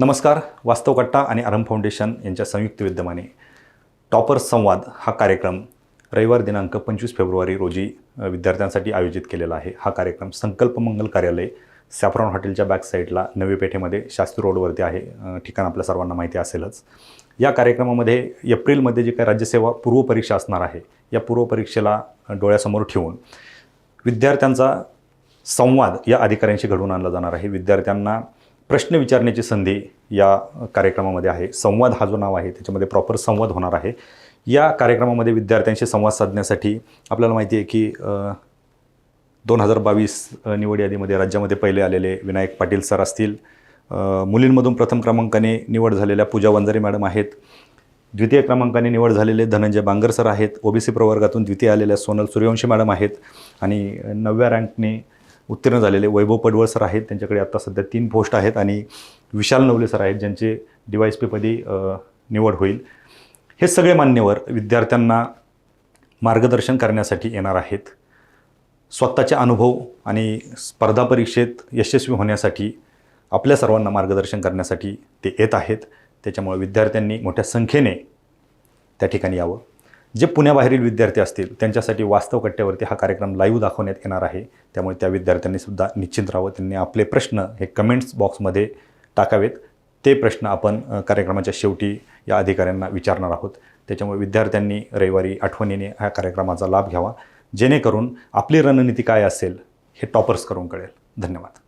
नमस्कार वास्तव कट्टा आणि अरम फाउंडेशन यांच्या संयुक्त विद्यमाने. टॉपर्स संवाद हा कार्यक्रम रविवार दिनांक पंचवीस फेब्रुवारी रोजी विद्यार्थ्यांसाठी आयोजित केलेला आहे. हा कार्यक्रम संकल्प मंगल कार्यालय सॅफ्रॉन हॉटेलच्या बॅक साईडला नवी पेठेमध्ये शास्त्री रोडवरती आहे. ठिकाण आपल्या सर्वांना माहिती असेलच. या कार्यक्रमामध्ये एप्रिलमध्ये जी काही राज्यसेवा पूर्वपरीक्षा असणार आहे या पूर्वपरीक्षेला डोळ्यासमोर ठेवून विद्यार्थ्यांचा संवाद या अधिकाऱ्यांशी घडवून आणला जाणार आहे. विद्यार्थ्यांना प्रश्न विचारण्याची संधी या कार्यक्रमामध्ये आहे. संवाद हा जो नाव आहे त्याच्यामध्ये प्रॉपर संवाद होणार आहे. या कार्यक्रमामध्ये विद्यार्थ्यांशी संवाद साधण्यासाठी आपल्याला माहिती आहे की दोन हजार बावीस निवड यादीमध्ये राज्यामध्ये पहिले आलेले विनायक पाटील सर असतील. मुलींमधून प्रथम क्रमांकाने निवड झालेल्या पूजा वंजारी मॅडम आहेत. द्वितीय क्रमांकाने निवड झालेले धनंजय बांगर सर आहेत. ओबीसी प्रवर्गातून द्वितीय आलेल्या सोनल सूर्यवंशी मॅडम आहेत. आणि नवव्या रँकने उत्तीर्ण झालेले वैभव पडवळ सर आहेत. त्यांच्याकडे आत्ता सध्या तीन पोस्ट आहेत आणि विशाल नवले सर आहेत ज्यांचे डी पीपदी निवड होईल. हे सगळे मान्यवर विद्यार्थ्यांना मार्गदर्शन करण्यासाठी येणार आहेत. स्वतःचे अनुभव आणि स्पर्धा परीक्षेत यशस्वी होण्यासाठी आपल्या सर्वांना मार्गदर्शन करण्यासाठी ते येत आहेत. त्याच्यामुळे विद्यार्थ्यांनी मोठ्या संख्येने त्या ठिकाणी यावं. जे पुण्याबाहेरील विद्यार्थी असतील त्यांच्यासाठी वास्तव कट्ट्यावरती हा कार्यक्रम लाईव्ह दाखवण्यात येणार आहे. त्यामुळे त्या विद्यार्थ्यांनी सुद्धा निश्चिंत राहावं. त्यांनी आपले प्रश्न हे कमेंट्स बॉक्समध्ये टाकावेत. ते प्रश्न आपण कार्यक्रमाच्या शेवटी या अधिकाऱ्यांना विचारणार आहोत. त्याच्यामुळे विद्यार्थ्यांनी रविवारी आठवणीने ह्या कार्यक्रमाचा लाभ घ्यावा. जेणेकरून आपली रणनीती काय असेल हे टॉपर्स करून कळेल. धन्यवाद.